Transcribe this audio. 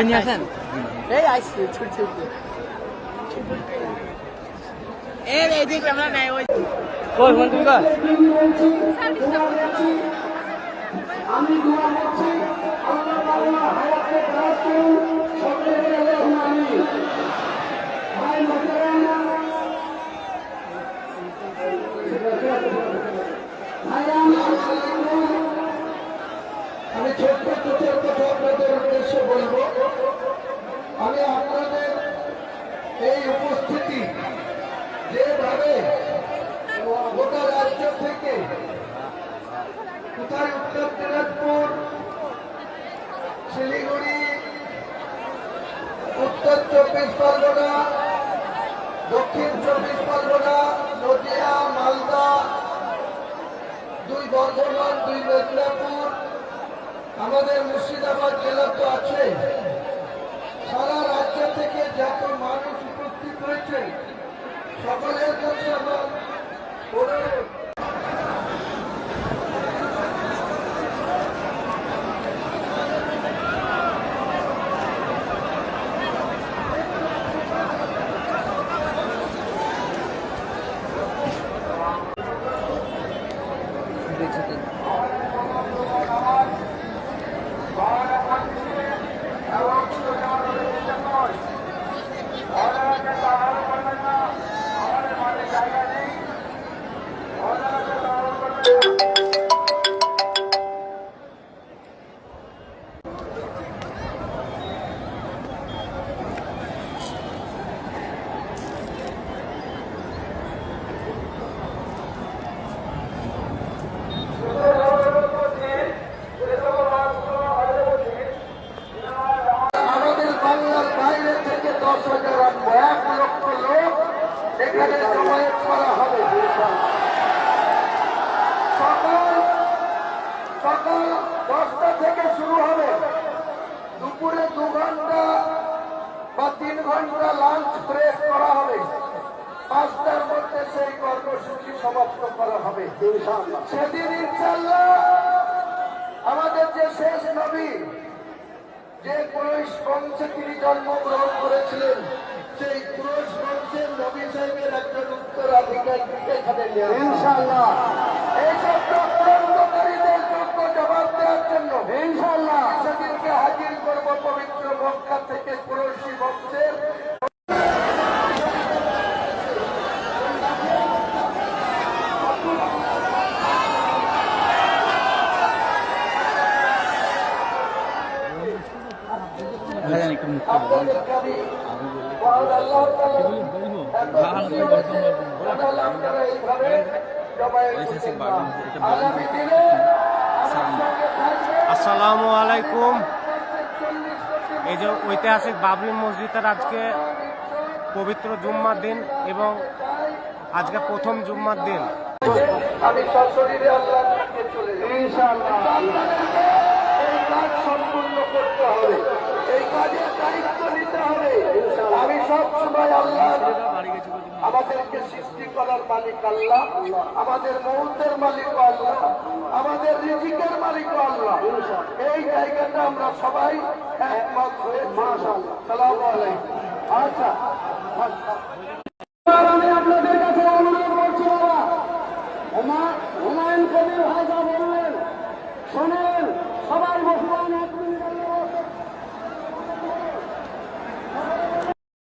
নিয়ে আসেন এই আইসি ছুট ছুট এই এই ক্যামেরা নাই ওই কই ফোন তুমি কর আমি দোয়া করছি আল্লাহ তাআলা হায়াতে রাখতে আমিন ভাই মোহতারাম ভাইয়া আমি আপনাদের উদ্দেশ্যে বলব, আমি আপনাদের এই উপস্থিতি যেভাবে গোটা রাজ্য থেকে কোথায় উত্তর দিনাজপুর, শিলিগুড়ি, উত্তর চব্বিশ পরগনা, দক্ষিণ চব্বিশ পরগনা, নদিয়া, মালদা, দুই বর্ধমান, দুই মেদিনীপুর আমাদের মুর্শিদাবাদ জেলা তো আছে। সারা রাজ্য থেকে যত মানুষ উপস্থিত হয়েছে সকলের কাছে থেকে দশ হাজার আনব এক লক্ষ লোক এখানে জমায়েত করা হবে। সকাল সকাল দশটা থেকে শুরু হবে। দুপুরে দু ঘণ্টা বা তিন ঘণ্টা লাঞ্চ ব্রেক করা হবে। পাঁচটার মধ্যে সেই কর্মসূচি সমাপ্ত করা হবে। সেদিন ইনশাল্লাহ আমাদের যে শেষ নবী যে কুরৈশ বংশে তিনি জন্মগ্রহণ করেছিলেন, সেই কুরৈশ বংশের নবী সাহেবের একজন উত্তরাধিকারীকে এখানে ইনশাল্লাহ আসসালামু আলাইকুম। এই যে ঐতিহাসিক বাবরি মসজিদের আজকে পবিত্র জুম্মার দিন এবং আজকে প্রথম জুম্মার দিন। আমি সশরীরে আল্লাহর দিকে চলে যাব ইনশাআল্লাহ। এই কাজ সম্পূর্ণ করতে হবে এই কাজের দায়িত্ব নিতে হবে। আমি সব সময় আল্লাহ আমাদেরকে সৃষ্টি করার মালিক আল্লাহ, আমাদের মৌতের মালিক আল্লাহ, আমাদের রিজিকের মালিক আল্লাহ। এই জায়গাটা আমরা সবাই একমত হয়ে সালাম আচ্ছা